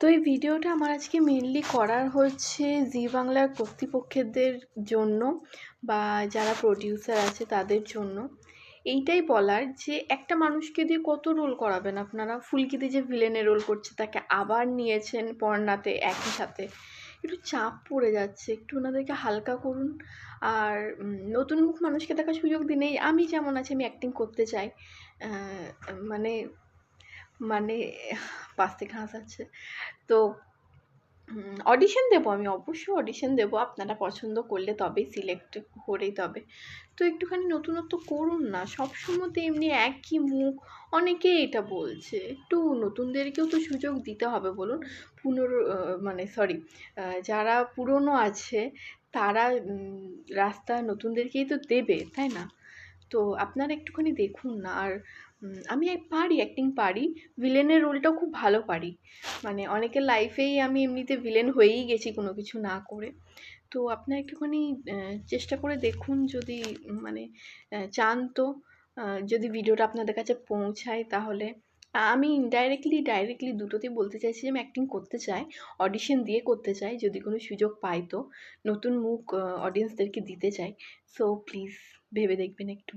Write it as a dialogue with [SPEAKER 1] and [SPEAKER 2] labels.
[SPEAKER 1] তো এই ভিডিওটা আমার আজকে মেনলি করার হচ্ছে জি বাংলার কর্তৃপক্ষদের জন্য বা যারা প্রডিউসার আছে তাদের জন্য। এইটাই বলার যে একটা মানুষকে দিয়ে কত রোল করাবেন আপনারা? ফুলকিতে যে ভিলেনের রোল করছে, তাকে আবার নিয়েছেন পর্ণাতে একই সাথে। একটু চাপ পড়ে যাচ্ছে, একটু ওনাদেরকে হালকা করুন। আর নতুন মুখ মানুষকে দেখার সুযোগ দিন। আমি যেমন আছি, আমি অ্যাক্টিং করতে চাই। মানে মানে পাশ থেকে হাসাচ্ছে তো অডিশন দেবো আমি, অবশ্যই অডিশন দেবো। আপনারা পছন্দ করলে তবেই সিলেক্ট করেই তবে। তো একটুখানি নতুনত্ব করুন না সবসময় তো এমনি একই মুখ, অনেকেই এটা বলছে। একটু নতুনদেরকেও তো সুযোগ দিতে হবে বলুন। পুনর মানে সরি যারা পুরনো আছে, তারা রাস্তা নতুনদেরকেই তো দেবে, তাই না? তো আপনারা একটুখানি দেখুন না। আর আমি পারি অ্যাক্টিং পারি। ভিলেনের রোলটাও খুব ভালো পারি। মানে অনেকের লাইফেই আমি এমনিতে ভিলেন হয়েই গেছি কোনো কিছু না করে। তো আপনারা একটুখানি চেষ্টা করে দেখুন যদি মানে চান তো যদি ভিডিওটা আপনাদের কাছে পৌঁছায় তাহলে। আমি ইনডাইরেক্টলি ডাইরেক্টলি দুটোতেই বলতে চাইছি যে আমি অ্যাক্টিং করতে চাই অডিশন দিয়ে করতে চাই, যদি কোনো সুযোগ পাই তো। নতুন মুখ অডিয়েন্সদেরকে দিতে চাই। সো প্লিজ ভেবে দেখবেন একটু।